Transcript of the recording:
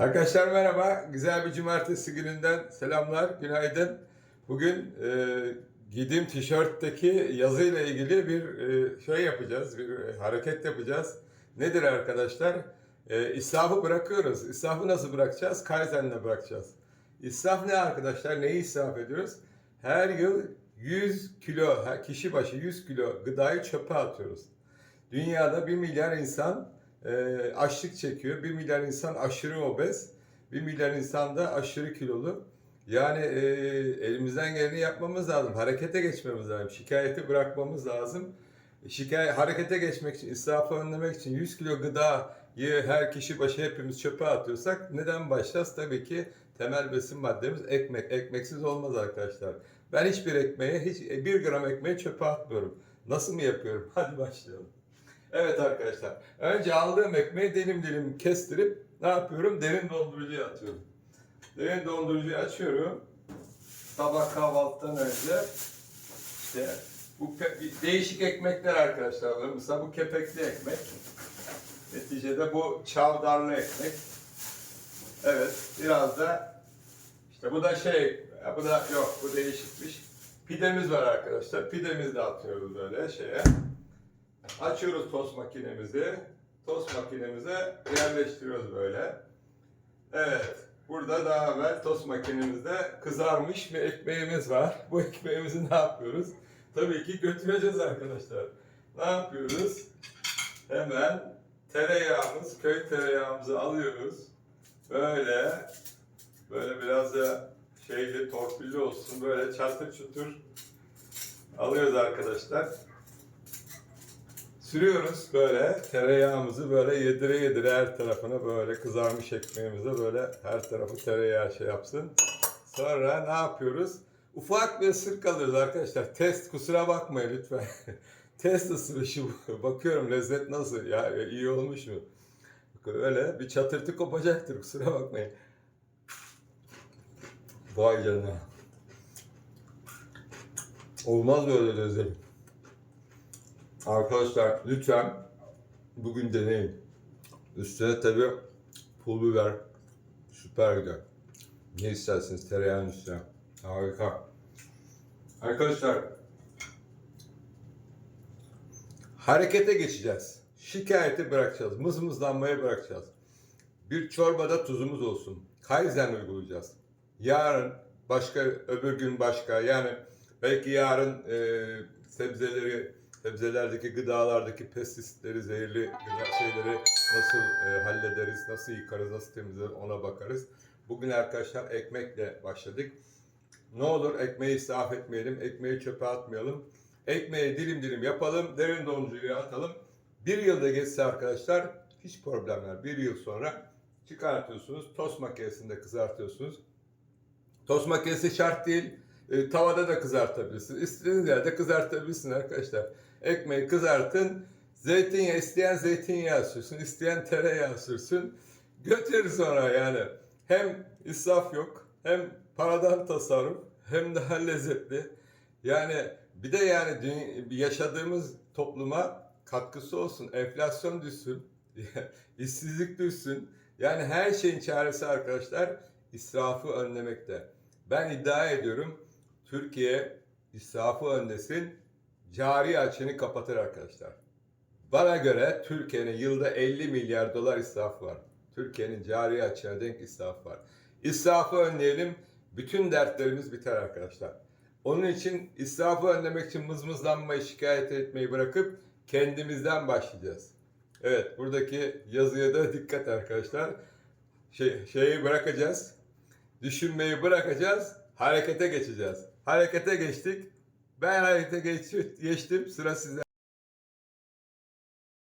Arkadaşlar merhaba. Güzel bir cumartesi gününden selamlar, günaydın. Bugün e, giydiğim tişörtteki yazıyla ilgili bir e, şey yapacağız, bir e, hareket yapacağız. Nedir arkadaşlar? E, israfı bırakıyoruz. İsrafı nasıl bırakacağız? Kaizen'le bırakacağız. İsraf ne arkadaşlar? Neyi israf ediyoruz? Her yıl 100 kilo, kişi başı 100 kilo gıdayı çöpe atıyoruz. Dünyada 1 milyar insan e, açlık çekiyor. 1 milyar insan aşırı obez. 1 milyar insan da aşırı kilolu. Yani e, elimizden geleni yapmamız lazım. Harekete geçmemiz lazım. Şikayeti bırakmamız lazım. Şikayet, harekete geçmek için, israfı önlemek için 100 kilo gıdayı her kişi başı hepimiz çöpe atıyorsak neden başlayacağız? Tabii ki temel besin maddemiz ekmek. Ekmeksiz olmaz arkadaşlar. Ben hiçbir ekmeğe, hiç bir gram ekmeği çöpe atmıyorum. Nasıl mı yapıyorum? Hadi başlayalım. Evet arkadaşlar. Önce aldığım ekmeği dilim dilim kestirip ne yapıyorum? Derin dondurucuya atıyorum. Derin dondurucuyu açıyorum. Sabah kahvaltıdan önce işte bu değişik ekmekler arkadaşlar. Mesela bu kepekli ekmek. Neticede bu çavdarlı ekmek. Evet, biraz da işte bu da şey, bu da yok, bu değişikmiş. Pidemiz var arkadaşlar. Pidemizi de atıyoruz böyle şeye. Açıyoruz tost makinemizi. Tost makinemize yerleştiriyoruz böyle. Evet. Burada daha evvel tost makinemizde kızarmış bir ekmeğimiz var. Bu ekmeğimizi ne yapıyoruz? Tabii ki götüreceğiz arkadaşlar. Ne yapıyoruz? Hemen tereyağımız, köy tereyağımızı alıyoruz. Böyle, böyle biraz da şeyli, torpilli olsun. Böyle çatır çutur alıyoruz arkadaşlar. Sürüyoruz böyle tereyağımızı böyle yedire yedire her tarafına böyle kızarmış ekmeğimize böyle her tarafı tereyağı şey yapsın. Sonra ne yapıyoruz? Ufak bir ısırık alıyoruz arkadaşlar. Test kusura bakmayın lütfen. Test ısırışı. Bakıyorum lezzet nasıl ya iyi olmuş mu? Öyle bir çatırtı kopacaktır kusura bakmayın. Vay canına. Olmaz böyle lezzet. Arkadaşlar lütfen bugün deneyin. Üstüne tabi pul biber süper güzel. Ne isterseniz tereyağın üstüne. Harika. Arkadaşlar harekete geçeceğiz. Şikayeti bırakacağız. Mızmızlanmayı bırakacağız. Bir çorbada tuzumuz olsun. Kaizen uygulayacağız. Yarın başka, öbür gün başka. Yani belki yarın e, sebzeleri, sebzelerdeki gıdalardaki pestisitleri, zehirli gıda şeyleri nasıl e, hallederiz, nasıl yıkarız, nasıl temizleriz ona bakarız. Bugün arkadaşlar ekmekle başladık. Ne olur ekmeği israf etmeyelim, ekmeği çöpe atmayalım. Ekmeği dilim dilim yapalım, derin dondurucuya atalım. Bir yılda geçse arkadaşlar hiç problemler. Bir yıl sonra çıkartıyorsunuz, tost makinesinde kızartıyorsunuz. Tost makinesi şart değil. E, tavada da kızartabilirsiniz. İstediğiniz yerde kızartabilirsiniz arkadaşlar. Ekmeği kızartın. Zeytinyağı isteyen zeytinyağı sürsün. isteyen tereyağı sürsün. Götürür sonra yani. Hem israf yok. Hem paradan tasarruf. Hem daha lezzetli. Yani bir de yani yaşadığımız topluma katkısı olsun. Enflasyon düşsün. işsizlik düşsün. Yani her şeyin çaresi arkadaşlar israfı önlemekte. Ben iddia ediyorum Türkiye israfı önlesin, cari açığını kapatır arkadaşlar. Bana göre Türkiye'nin yılda 50 milyar dolar israfı var. Türkiye'nin cari açığına denk israfı var. İsrafı önleyelim, bütün dertlerimiz biter arkadaşlar. Onun için israfı önlemek için mızmızlanmayı, şikayet etmeyi bırakıp kendimizden başlayacağız. Evet, buradaki yazıya da dikkat arkadaşlar. Şey, şeyi bırakacağız. Düşünmeyi bırakacağız. Harekete geçeceğiz. Harekete geçtik. Ben harekete geç- geçtim. Sıra sizde.